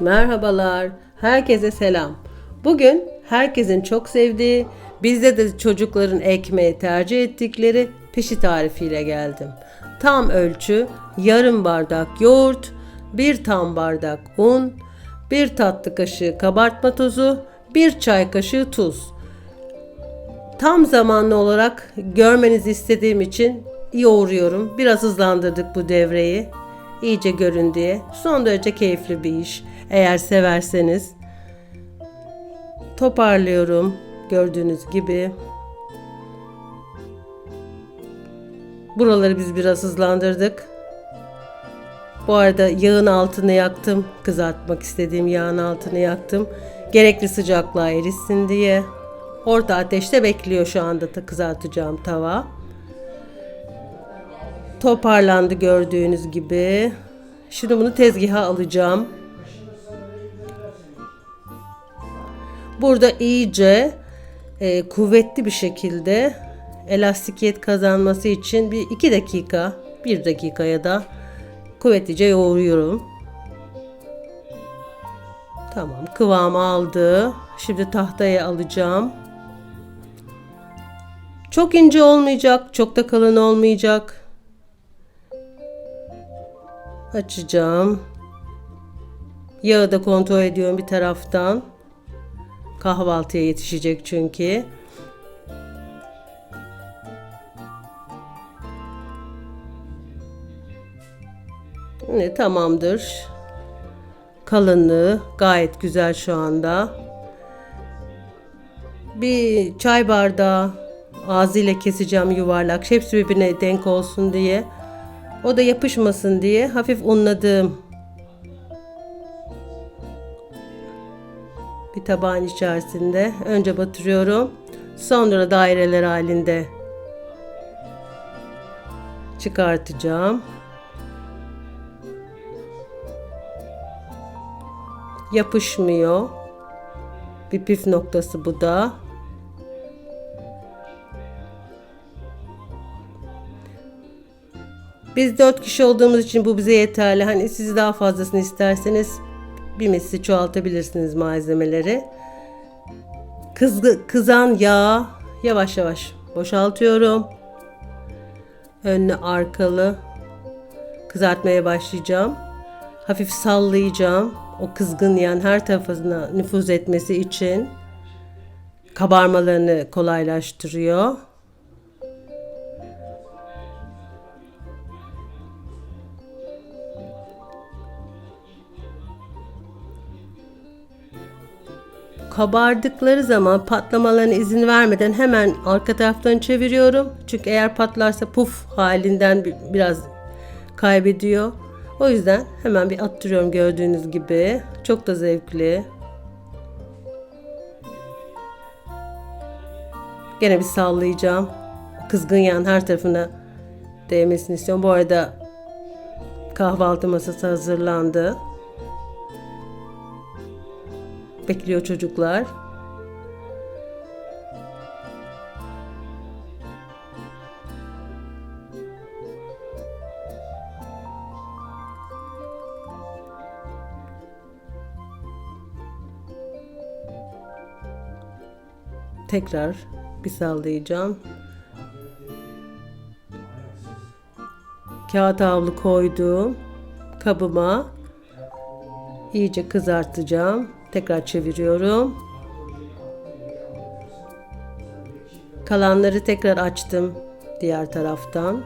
Merhabalar, herkese selam. Bugün herkesin çok sevdiği, bizde de çocukların ekmeği tercih ettikleri pişi tarifiyle geldim. Tam ölçü yarım bardak yoğurt, bir tam bardak un, bir tatlı kaşığı kabartma tozu, bir çay kaşığı tuz. Tam zamanlı olarak görmenizi istediğim için yoğuruyorum. Biraz hızlandırdık bu devreyi. İyice görün diye. Son derece keyifli bir iş. Eğer severseniz. Toparlıyorum. Gördüğünüz gibi. Buraları biz biraz hızlandırdık. Bu arada yağın altını yaktım. Kızartmak istediğim yağın altını yaktım. Gerekli sıcaklığa erişsin diye. Orta ateşte bekliyor şu anda da kızartacağım tava. Toparlandı gördüğünüz gibi. Şimdi bunu tezgaha alacağım. Burada iyice e, kuvvetli bir şekilde elastikiyet kazanması için bir iki dakika, bir dakikaya da kuvvetlice yoğuruyorum. Tamam kıvamı aldı. Şimdi tahtaya alacağım. Çok ince olmayacak, çok da kalın olmayacak. Açacağım. Yağı da kontrol ediyorum bir taraftan. Kahvaltıya yetişecek çünkü. Ne tamamdır. Kalınlığı gayet güzel şu anda. Bir çay bardağı ağzıyla keseceğim yuvarlak. Hepsi birbirine denk olsun diye. O da yapışmasın diye hafif unladım. Bir tabağın içerisinde önce batırıyorum. Sonra daireler halinde çıkartacağım. Yapışmıyor. Bir püf noktası bu da. Biz dört kişi olduğumuz için bu bize yeterli. Hani siz daha fazlasını isterseniz bir misli çoğaltabilirsiniz malzemeleri. Kız, kızan yağ yavaş yavaş boşaltıyorum. Önlü arkalı kızartmaya başlayacağım. Hafif sallayacağım. O kızgın yağın her tarafına nüfuz etmesi için kabarmalarını kolaylaştırıyor. Kabardıkları zaman patlamalarına izin vermeden hemen arka taraftan çeviriyorum. Çünkü eğer patlarsa puf halinden biraz kaybediyor. O yüzden hemen bir attırıyorum gördüğünüz gibi. Çok da zevkli. Gene bir sallayacağım. Kızgın yağın her tarafına değmesini istiyorum. Bu arada kahvaltı masası hazırlandı. Bekliyor çocuklar. Tekrar bir sallayacağım. Kağıt havlu koydum kabıma iyice kızartacağım. Tekrar çeviriyorum. Kalanları tekrar açtım diğer taraftan.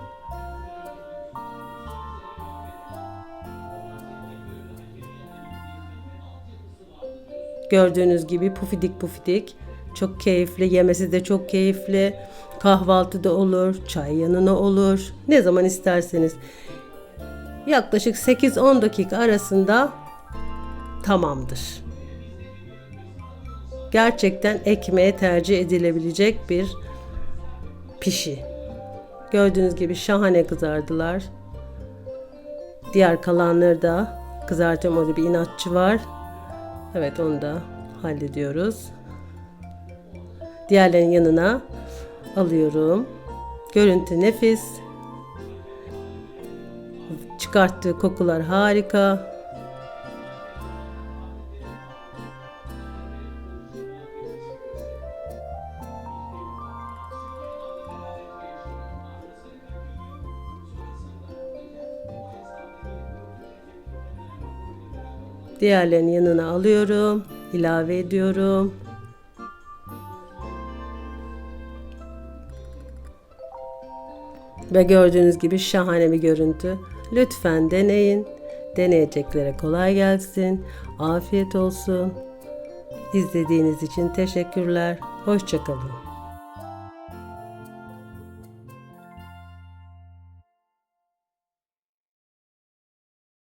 Gördüğünüz gibi pufidik pufidik. Çok keyifli. Yemesi de çok keyifli. Kahvaltıda olur, çay yanına olur. Ne zaman isterseniz. Yaklaşık 8-10 dakika arasında tamamdır. Gerçekten ekmeğe tercih edilebilecek bir pişi. Gördüğünüz gibi şahane kızardılar. Diğer kalanları da kızartacağım. Orada bir inatçı var. Evet onu da hallediyoruz. Diğerlerin yanına alıyorum. Görüntü nefis. Çıkarttığı kokular harika. Diğerlerini yanına alıyorum. ilave ediyorum. Ve gördüğünüz gibi şahane bir görüntü. Lütfen deneyin. Deneyeceklere kolay gelsin. Afiyet olsun. İzlediğiniz için teşekkürler. Hoşçakalın.